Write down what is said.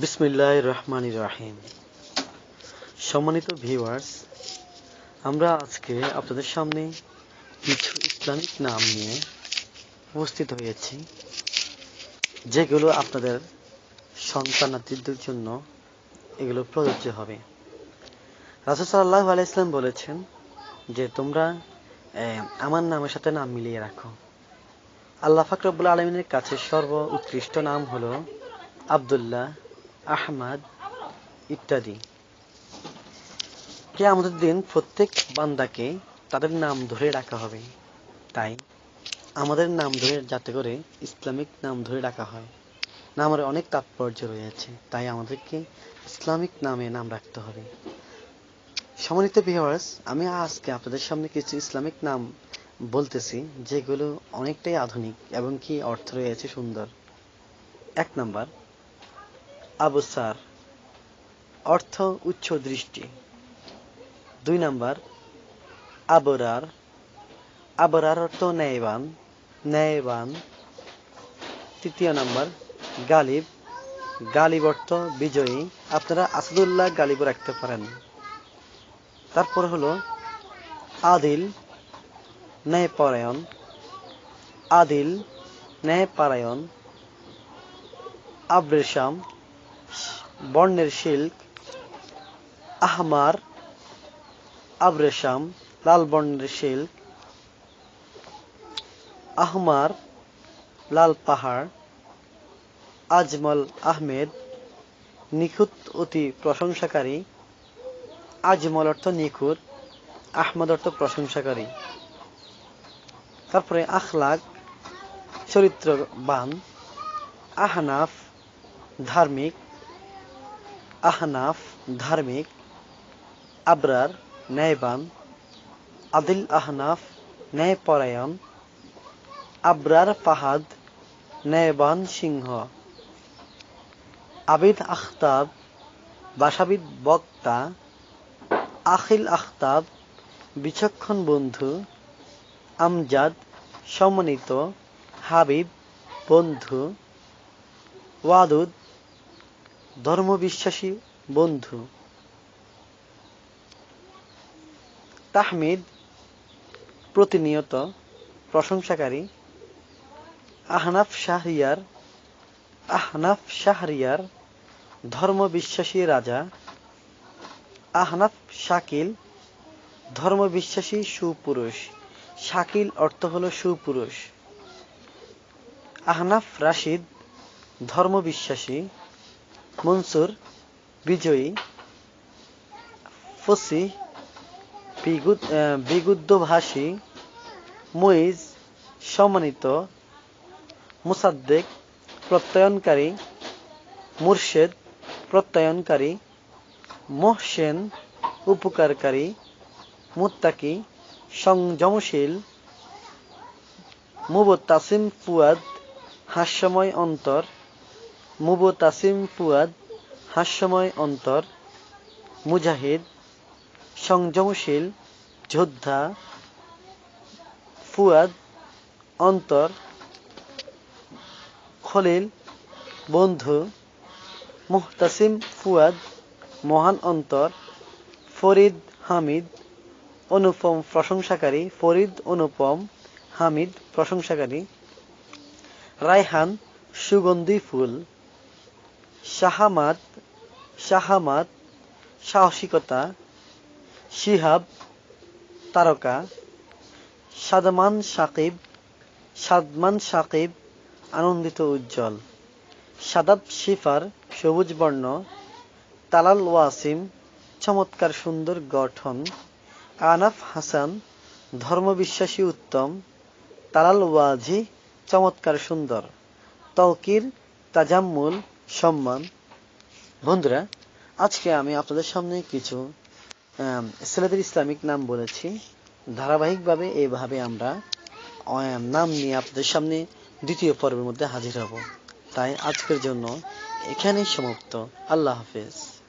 বিসমিল্লাহ রহমান রাহিম। সম্মানিত ভিউয়ার্স, আমরা আজকে আপনাদের সামনে কিছু ইসলামিক নাম নিয়ে উপস্থিত হয়েছি, যেগুলো আপনাদের সন্তানাদিদের জন্য এগুলো প্রযোজ্য হবে। রাসুল সাল্লাহ আলাইসলাম বলেছেন যে, তোমরা আমার নামের সাথে নাম মিলিয়ে রাখো। আল্লাহ ফাকরবুল আলমিনের কাছে সর্ব উৎকৃষ্ট নাম হলো আবদুল্লাহ আহমদ ইত্যাদি। কে আমাদের দিন প্রত্যেক বান্দাকে তাদের নাম ধরে রাখা হবে। তাই আমাদের নাম ধরে যাতে করে ইসলামিক নাম ধরে রাখা হয়। নামের অনেক তাৎপর্য রয়েছে, তাই আমাদেরকে ইসলামিক নামে নাম রাখতে হবে। সম্মানিত ভিউয়ার্স আমি আজকে আপনাদের সামনে কিছু ইসলামিক নাম বলতেছি, যেগুলো অনেকটাই আধুনিক এবং কি অর্থ রয়েছে সুন্দর। এক নাম্বার আবসার অর্থ উচ্চ দৃষ্টি। দুই নাম্বার, আবরার। আবরার অর্থ ন্যায়বান ন্যায়বান। তৃতীয় নাম্বার, গালিব। গালিব অর্থ বিজয়ী। আপনারা আসাদুল্লাহ গালিব রাখতে পারেন। তারপর হলো, আদিল, ন্যায়পরায়ণ। আদিল, ন্যায়পরায়ণ। আব্রেশাম বর্ণের শিল্ক, আহমার, আব্রেশাম, লাল বর্ণের শিল্ক, আহমার, লাল পাহাড়, আজমল আহমেদ, নিখুঁত অতি প্রশংসাকারী, আজমল অর্থ নিখুঁত, আহমদ অর্থ প্রশংসাকারী। তারপরে আখলাক, চরিত্রবান, আহনাফ, ধার্মিক আহনাফ, ধার্মিক, আবরার, ন্যায়বান, আদিল আহনাফ, ন্যায়পরায়ণ, আবরার ফাহাদ, ন্যায়বান সিংহ। আবিদ আখতাব, বাসাবিদ বক্তা, আখিল আখতাব, বিচক্ষণ বন্ধু, আমজাদ, সমন্বিত, হাবিব, বন্ধু, ওয়াদুদ ধর্মবিশ্বাসী বন্ধু। তাহমিদ প্রতিনিয়ত প্রশংসাকারী। আহনাফ শাহরিয়ার আহনাফ শাহরিয়ার ধর্মবিশ্বাসী রাজা। আহনাফ শাকিল ধর্মবিশ্বাসী সুপুরুষ। শাকিল অর্থ হলো সুপুরুষ। আহনাফ রাশিদ ধর্মবিশ্বাসী। মনসুর, বিজয়ী, ফসি বিগুদ্ধভাষী, মুইজ সম্মানিত মুসাদ্দেক, প্রত্যয়নকারী, মুর্শেদ, প্রত্যয়নকারী, মোহসেন, উপকারকারী, মুত্তাকি, সংযমশীল, মুবতাসিম ফুয়াদ, হাস্যময় অন্তর মুবতাসিম ফুয়াদ, হাস্যময় অন্তর, মুজাহিদ, সংযমশীল, যোদ্ধা, ফুয়াদ, অন্তর, খলিল, বন্ধু, মুহতাসিম ফুয়াদ, মহান অন্তর, ফরিদ হামিদ, অনুপম প্রশংসাকারী, ফরিদ অনুপম হামিদ প্রশংসাকারী, রায়হান সুগন্ধি ফুল শাহামাত শাহামাত, সাহসিকতা, শিহাব, তারকা, সাদমান সাকিব সাদমান সাকিব, আনন্দিত উজ্জ্বল। সাদাব শিফার, সবুজ বর্ণ, তালাল ওয়াসিম, চমৎকার সুন্দর গঠন, আনাফ হাসান, ধর্মবিশ্বাসী উত্তম, তালাল ওয়াজি, চমৎকার সুন্দর। তৌকির তাজাম্মুল সম্মান। বন্ধুরা, আজকে আমি আপনাদের সামনে কিছু ছেলেদের ইসলামিক নাম বলেছি। ধারাবাহিকভাবে এভাবে আমরা নাম নিয়ে আপনাদের সামনে দ্বিতীয় পর্বের মধ্যে হাজির হব। তাই আজকের জন্য এখানেই সমাপ্ত। আল্লাহ হাফেজ।